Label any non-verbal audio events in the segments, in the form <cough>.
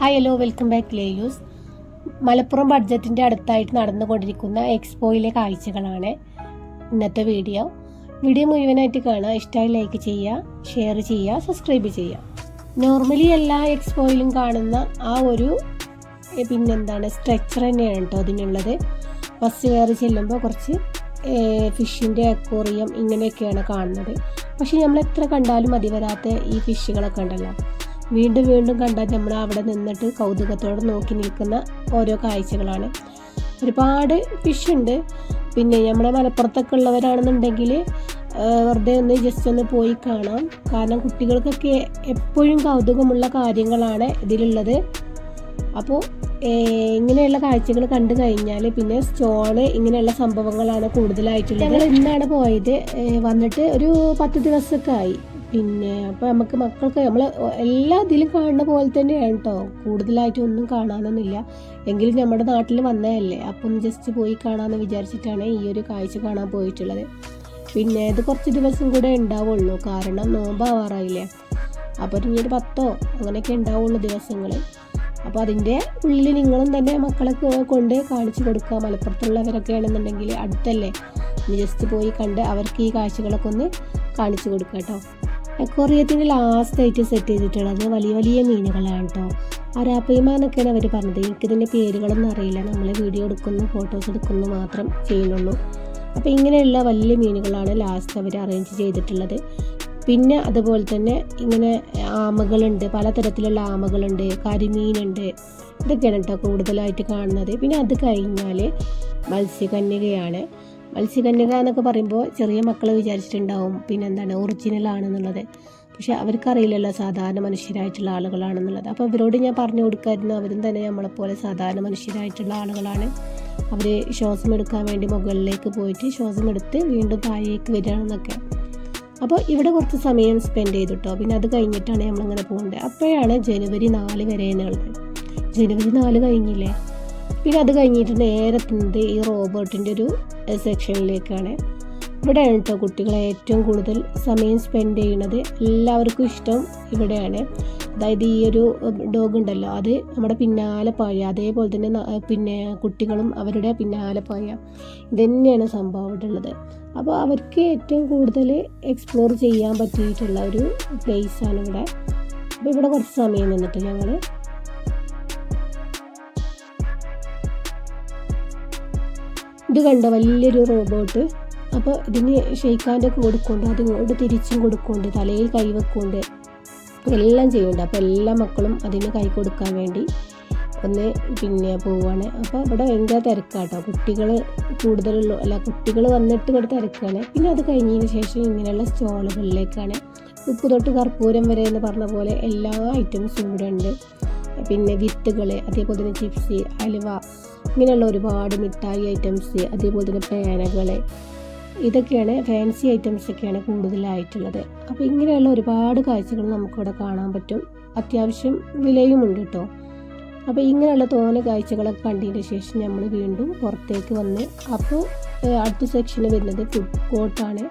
Hi hello welcome back ലേയൂസ് മലപ്പുറം ബഡ്ജറ്റിന്റെ അടുത്തായിട്ട് നടന്നുകൊണ്ടിരിക്കുന്ന എക്സ്പോയിലെ കാഴ്ചകളാണ് ഇന്നത്തെ വീഡിയോ വീഡിയോ മുഴുവനായിട്ട് കാണുക ഇഷ്ടമായി ലൈക്ക് ചെയ്യുക ഷെയർ ചെയ്യുക സബ്സ്ക്രൈബ് ചെയ്യുക. നോർമലി എല്ലാ എക്സ്പോയിലും കാണുന്ന ആ ഒരു പിന്നെന്താണ് സ്ട്രെച്ചർ തന്നെയാണ് കേട്ടോ അതിനുള്ളത്. ബസ് കയറി ചെല്ലുമ്പോൾ കുറച്ച് ഫിഷിന്റെ അക്വോറിയം ഇങ്ങനെയൊക്കെയാണ് കാണുന്നത്. പക്ഷേ നമ്മൾ എത്ര കണ്ടാലും മതി വരാത്ത ഈ ഫിഷുകളൊക്കെ ഉണ്ടല്ലോ. വീണ്ടും വീണ്ടും കണ്ടാൽ നമ്മൾ അവിടെ നിന്നിട്ട് കൗതുകത്തോടെ നോക്കി നിൽക്കുന്ന ഓരോ കാഴ്ചകളാണ്. ഒരുപാട് ഫിഷ് ഉണ്ട്. പിന്നെ നമ്മളെ മലപ്പുറത്തൊക്കെ ഉള്ളവരാണെന്നുണ്ടെങ്കിൽ വെറുതെ ഒന്ന് ജസ്റ്റ് ഒന്ന് പോയി കാണാം. കാരണം കുട്ടികൾക്കൊക്കെ എപ്പോഴും കൗതുകമുള്ള കാര്യങ്ങളാണ് ഇതിലുള്ളത്. അപ്പോൾ ഇങ്ങനെയുള്ള കാഴ്ചകൾ കണ്ടു കഴിഞ്ഞാൽ പിന്നെ സ്റ്റോണ് ഇങ്ങനെയുള്ള സംഭവങ്ങളാണ് കൂടുതലായിട്ടുള്ളത്. ഞങ്ങൾ ഇന്നാണ് പോയത്. വന്നിട്ട് ഒരു പത്ത് ദിവസമൊക്കെ ആയി. പിന്നെ അപ്പോൾ നമുക്ക് മക്കൾക്ക് നമ്മൾ എല്ലാ ഇതിലും കാണുന്ന പോലെ തന്നെയാണ് കേട്ടോ കൂടുതലായിട്ട് ഒന്നും കാണാനൊന്നുമില്ല. എങ്കിലും നമ്മുടെ നാട്ടിൽ വന്നതല്ലേ. അപ്പം ഒന്ന് ജസ്റ്റ് പോയി കാണാമെന്ന് വിചാരിച്ചിട്ടാണ് ഈ ഒരു കാഴ്ച കാണാൻ പോയിട്ടുള്ളത്. പിന്നെ ഇത് കുറച്ച് ദിവസം കൂടെ ഉണ്ടാവുള്ളൂ. കാരണം നോമ്പാവാറായില്ലേ. അപ്പോൾ ഇനി ഒരു പത്തോ അങ്ങനെയൊക്കെ ഉണ്ടാവുള്ളൂ ദിവസങ്ങൾ അപ്പോൾ അതിന്റെ ഉള്ളിൽ നിങ്ങളും തന്നെ മക്കളെ കൊണ്ട് കാണിച്ചു കൊടുക്കുക. മലപ്പുറത്തുള്ളവരൊക്കെ ആണെന്നുണ്ടെങ്കിൽ അടുത്തല്ലേ ജസ്റ്റ് പോയി കണ്ട് അവർക്ക് ഈ കാഴ്ചകളൊക്കെ ഒന്ന് കാണിച്ചു കൊടുക്കുക കേട്ടോ അക്വറിയത്തിന് ലാസ്റ്റായിട്ട് സെറ്റ് ചെയ്തിട്ടുള്ളത് വലിയ വലിയ മീനുകളാണ് കേട്ടോ അരാപ്പയ്മ എന്നൊക്കെയാണ് അവർ പറഞ്ഞത്. എനിക്കിതിന്റെ പേരുകളൊന്നും അറിയില്ല. നമ്മൾ വീഡിയോ എടുക്കുന്നു ഫോട്ടോസ് എടുക്കുന്നു മാത്രം ചെയ്യുന്നുള്ളൂ. അപ്പോൾ ഇങ്ങനെയുള്ള വലിയ മീനുകളാണ് ലാസ്റ്റ് അവർ അറേഞ്ച് ചെയ്തിട്ടുള്ളത്. പിന്നെ അതുപോലെ തന്നെ ഇങ്ങനെ ആമകളുണ്ട്. പലതരത്തിലുള്ള ആമകളുണ്ട്. കരിമീനുണ്ട്. ഇതൊക്കെയാണ് കേട്ടോ കൂടുതലായിട്ട് കാണുന്നത്. പിന്നെ അത് കഴിഞ്ഞാൽ മത്സ്യകന്യകയാണ്. മത്സ്യകന്യക എന്നൊക്കെ പറയുമ്പോൾ ചെറിയ മക്കൾ വിചാരിച്ചിട്ടുണ്ടാവും പിന്നെ എന്താണ് ഒറിജിനൽ ആണെന്നുള്ളത്. പക്ഷെ അവർക്കറിയില്ലല്ലോ സാധാരണ മനുഷ്യരായിട്ടുള്ള ആളുകളാണെന്നുള്ളത്. അപ്പോൾ അവരോട് ഞാൻ പറഞ്ഞു കൊടുക്കായിരുന്നു. അവരും തന്നെ നമ്മളെപ്പോലെ സാധാരണ മനുഷ്യരായിട്ടുള്ള ആളുകളാണ്. അവർ ശ്വാസം എടുക്കാൻ വേണ്ടി മുകളിലേക്ക് പോയിട്ട് ശ്വാസം എടുത്ത് വീണ്ടും താഴേക്ക് വരികയാണെന്നൊക്കെ. അപ്പോൾ ഇവിടെ കുറച്ച് സമയം സ്പെൻഡ് ചെയ്തു കേട്ടോ പിന്നെ അത് കഴിഞ്ഞിട്ടാണ് നമ്മളിങ്ങനെ പോകുന്നത് അപ്പോഴാണ് ജനുവരി നാല് വരെ എന്നുള്ളത്. ജനുവരി നാല് കഴിഞ്ഞില്ലേ? പിന്നെ അത് കഴിഞ്ഞിട്ട് നേരെ എത്തുന്നത് ഈ റോബോട്ടിന്റെ ഒരു സെക്ഷനിലേക്കാണ്. ഇവിടെയാണ് കേട്ടോ കുട്ടികൾ ഏറ്റവും കൂടുതൽ സമയം സ്പെൻഡ് ചെയ്യുന്നത്. എല്ലാവർക്കും ഇഷ്ടം ഇവിടെയാണ്. അതായത് ഈ ഒരു ഡോഗ് ഉണ്ടല്ലോ അത് നമ്മുടെ പിന്നാലെ പായ അതേപോലെ തന്നെ പിന്നെ കുട്ടികളും അവരുടെ പിന്നാലെ പായ ഇതന്നെയാണ് ഉള്ളത്. അപ്പോൾ അവർക്ക് ഏറ്റവും കൂടുതൽ എക്സ്പ്ലോർ ചെയ്യാൻ പറ്റിയിട്ടുള്ള ഒരു പ്ലേസ് ആണ് ഇവിടെ. അപ്പോൾ ഇവിടെ കുറച്ച് സമയം നിന്നിട്ട് ഞങ്ങൾ ഇത് കണ്ട? വലിയൊരു റോബോട്ട് അപ്പോൾ ഇതിന് ഷെയ്ക്കാന്റെ ഒക്കെ കൊടുക്കുന്നുണ്ട്. അതിങ്ങോട്ട് തിരിച്ചും കൊടുക്കുന്നുണ്ട്. തലയിൽ കൈ വെക്കുന്നുണ്ട്. എല്ലാം ചെയ്യുന്നുണ്ട്. അപ്പോൾ എല്ലാ മക്കളും അതിന് കൈ കൊടുക്കാൻ വേണ്ടി ഒന്ന് പിന്നെ പോവുകയാണ് അപ്പോൾ ഇവിടെ ഭയങ്കര തിരക്കാട്ടോ. കുട്ടികൾ കൂടുതലുള്ള അല്ല കുട്ടികൾ വന്നിട്ട് ഇവിടെ തിരക്കാണ്. പിന്നെ അത് കഴിഞ്ഞതിന് ശേഷം ഇങ്ങനെയുള്ള സ്റ്റോളുകളിലേക്കാണ്. ഉപ്പ് തൊട്ട് കർപ്പൂരം വരെ എന്ന് പറഞ്ഞ പോലെ എല്ലാ ഐറ്റംസും ഇവിടെ ഉണ്ട്. പിന്നെ വിത്തുകൾ അതേപോലെ തന്നെ ചിപ്സ് അലുവ ഇങ്ങനെയുള്ള ഒരുപാട് മിഠായി ഐറ്റംസ് അതേപോലെ തന്നെ പേനകൾ ഇതൊക്കെയാണ് ഫാൻസി ഐറ്റംസ് ഒക്കെയാണ് കൂടുതലായിട്ടുള്ളത്. അപ്പോൾ ഇങ്ങനെയുള്ള ഒരുപാട് കാഴ്ചകൾ നമുക്കിവിടെ കാണാൻ പറ്റും. അത്യാവശ്യം വിലയുമുണ്ട് കേട്ടോ അപ്പോൾ ഇങ്ങനെയുള്ള തോന കാഴ്ചകളൊക്കെ കണ്ടതിന് ശേഷം നമ്മൾ വീണ്ടും പുറത്തേക്ക് വന്ന് അപ്പോൾ അടുത്ത സെക്ഷന് വരുന്നത് ഫുഡ് കോർട്ടാണ്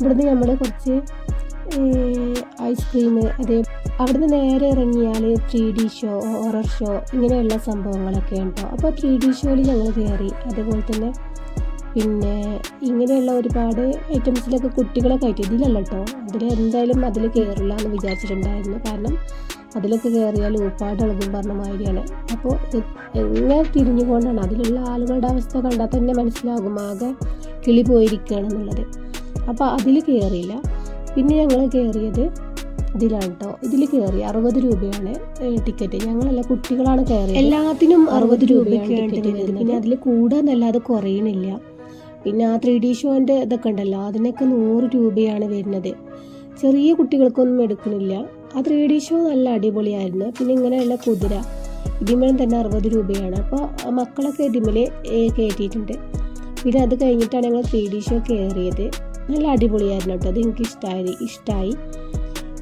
ഇവിടുന്ന് നമ്മൾ കുറച്ച് ഐസ്ക്രീം അതേ അവിടുന്ന് നേരെ ഇറങ്ങിയാൽ three D show horror show ഇങ്ങനെയുള്ള സംഭവങ്ങളൊക്കെ ഉണ്ടോ? അപ്പോൾ ത്രീ ഡി ഷോയിൽ ഞങ്ങൾ കയറി അതുപോലെ തന്നെ പിന്നെ ഇങ്ങനെയുള്ള ഒരുപാട് ഐറ്റംസിലൊക്കെ കുട്ടികളെ കയറ്റി ഇതിലല്ല കേട്ടോ അതിൽ എന്തായാലും അതിൽ കയറില്ല എന്ന് വിചാരിച്ചിട്ടുണ്ടായിരുന്നു. കാരണം അതിലൊക്കെ കയറിയാൽ ഒരുപാട് ഇളകും പറഞ്ഞ മാതിരിയാണ്. അപ്പോൾ എങ്ങനെ തിരിഞ്ഞുകൊണ്ടാണ് അതിലുള്ള ആളുകളുടെ അവസ്ഥ കണ്ടാൽ തന്നെ മനസ്സിലാകും. ആകെ കിളി പോയിരിക്കുകയാണെന്നുള്ളത് അപ്പോൾ അതിൽ കയറിയില്ല പിന്നെ ഞങ്ങൾ കയറിയത് ഇതിലാണ് കേട്ടോ ഇതിൽ കയറി അറുപത് രൂപയാണ് ടിക്കറ്റ് ഞങ്ങളല്ല കുട്ടികളാണ് കയറിയത് എല്ലാത്തിനും അറുപത് രൂപയാണ് ടിക്കറ്റ് വരുന്നത്. പിന്നെ അതിൽ കൂടാന്നല്ലാതെ കുറയണില്ല. പിന്നെ ആ ത്രീ ഡി ഷോന്റെ ഇതൊക്കെ ഉണ്ടല്ലോ അതിനൊക്കെ നൂറ് രൂപയാണ് വരുന്നത്. ചെറിയ കുട്ടികൾക്കൊന്നും എടുക്കണില്ല. ആ ത്രീ ഡി ഷോ നല്ല അടിപൊളിയായിരുന്നു. പിന്നെ ഇങ്ങനെയുള്ള കുതിര ഇതിമേലും തന്നെ അറുപത് രൂപയാണ്. അപ്പോൾ മക്കളൊക്കെ ഇതിമേൽ കയറ്റിയിട്ടുണ്ട് പിന്നെ അത് കഴിഞ്ഞിട്ടാണ് ഞങ്ങൾ ത്രീ ഡി ഷോ കയറിയത് നല്ല അടിപൊളിയായിരുന്നു കേട്ടോ. അത് എനിക്ക് ഇഷ്ടമായി ഇഷ്ടമായി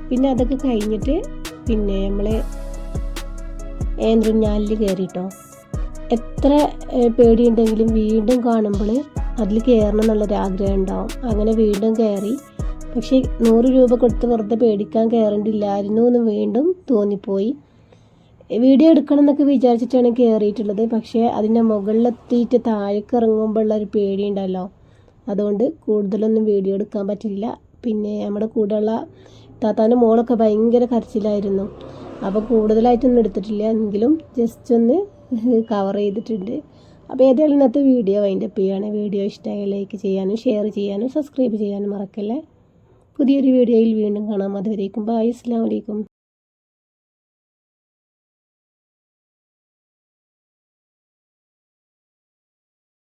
പിന്നെ അതൊക്കെ കഴിഞ്ഞിട്ട് പിന്നെ നമ്മൾ ഏന്ത്രുഞ്ഞാലിൽ കയറിട്ടോ എത്ര പേടിയുണ്ടെങ്കിലും വീണ്ടും കാണുമ്പോൾ അതിൽ കയറണം എന്നുള്ളൊരു ആഗ്രഹം ഉണ്ടാവും. അങ്ങനെ വീണ്ടും കയറി. പക്ഷേ നൂറ് രൂപ കൊടുത്ത് വെറുതെ പേടിക്കാൻ കയറേണ്ടില്ലായിരുന്നു എന്ന് വീണ്ടും തോന്നിപ്പോയി. വീഡിയോ എടുക്കണം എന്നൊക്കെ വിചാരിച്ചിട്ടാണ് കയറിയിട്ടുള്ളത്. പക്ഷേ അതിന്റെ മുകളിലെത്തിയിട്ട് താഴേക്ക് ഇറങ്ങുമ്പോഴുള്ള ഒരു പേടിയുണ്ടല്ലോ അതുകൊണ്ട് കൂടുതലൊന്നും വീഡിയോ എടുക്കാൻ പറ്റില്ല. പിന്നെ നമ്മുടെ കൂടെയുള്ള താത്താന്റെ മോളൊക്കെ ഭയങ്കര കരച്ചിലായിരുന്നു. അപ്പോൾ കൂടുതലായിട്ടൊന്നും എടുത്തിട്ടില്ല. എങ്കിലും ജസ്റ്റ് ഒന്ന് <laughs> കവർ ചെയ്തിട്ടുണ്ട്. അപ്പോൾ ഏതായാലും ഇന്നത്തെ വീഡിയോ വൈൻഡ് അപ്പ് ചെയ്യുകയാണ് വീഡിയോ ഇഷ്ടമായി ലൈക്ക് ചെയ്യാനും ഷെയർ ചെയ്യാനും സബ്സ്ക്രൈബ് ചെയ്യാനും മറക്കല്ലേ. പുതിയൊരു വീഡിയോയിൽ വീണ്ടും കാണാം. അതുവരേക്കും ബൈ അസ്സാം വലൈക്കും